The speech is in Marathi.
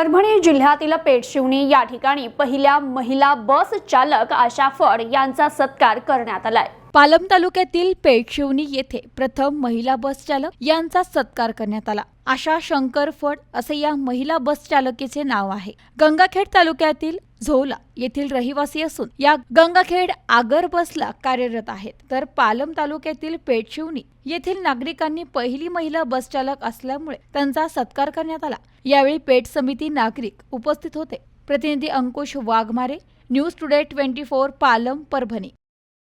परभणी जिल्ह्यातील पेठशिवणी या ठिकाणी पहिल्या महिला बस चालक आशा फड यांचा सत्कार करण्यात आलाय. पालम तालुक्यातील पेठशिवणी येथे प्रथम महिला बस चालक यांचा सत्कार करण्यात आला. आशा शंकर फड असे या महिला बस चालकीचे नाव आहे. गंगाखेड तालुक्यातील झोला येथील रहिवासी असून या गंगाखेड आगर बसला कार्यरत आहेत. तर पालम तालुक्यातील पेठशिवणी येथील नागरिकांनी पहिली महिला बस चालक असल्यामुळे त्यांचा सत्कार करण्यात आला. यावेळी पेठ समिती नागरिक उपस्थित होते. प्रतिनिधी Ankush Waghmare news today twenty four Palam Parbhani.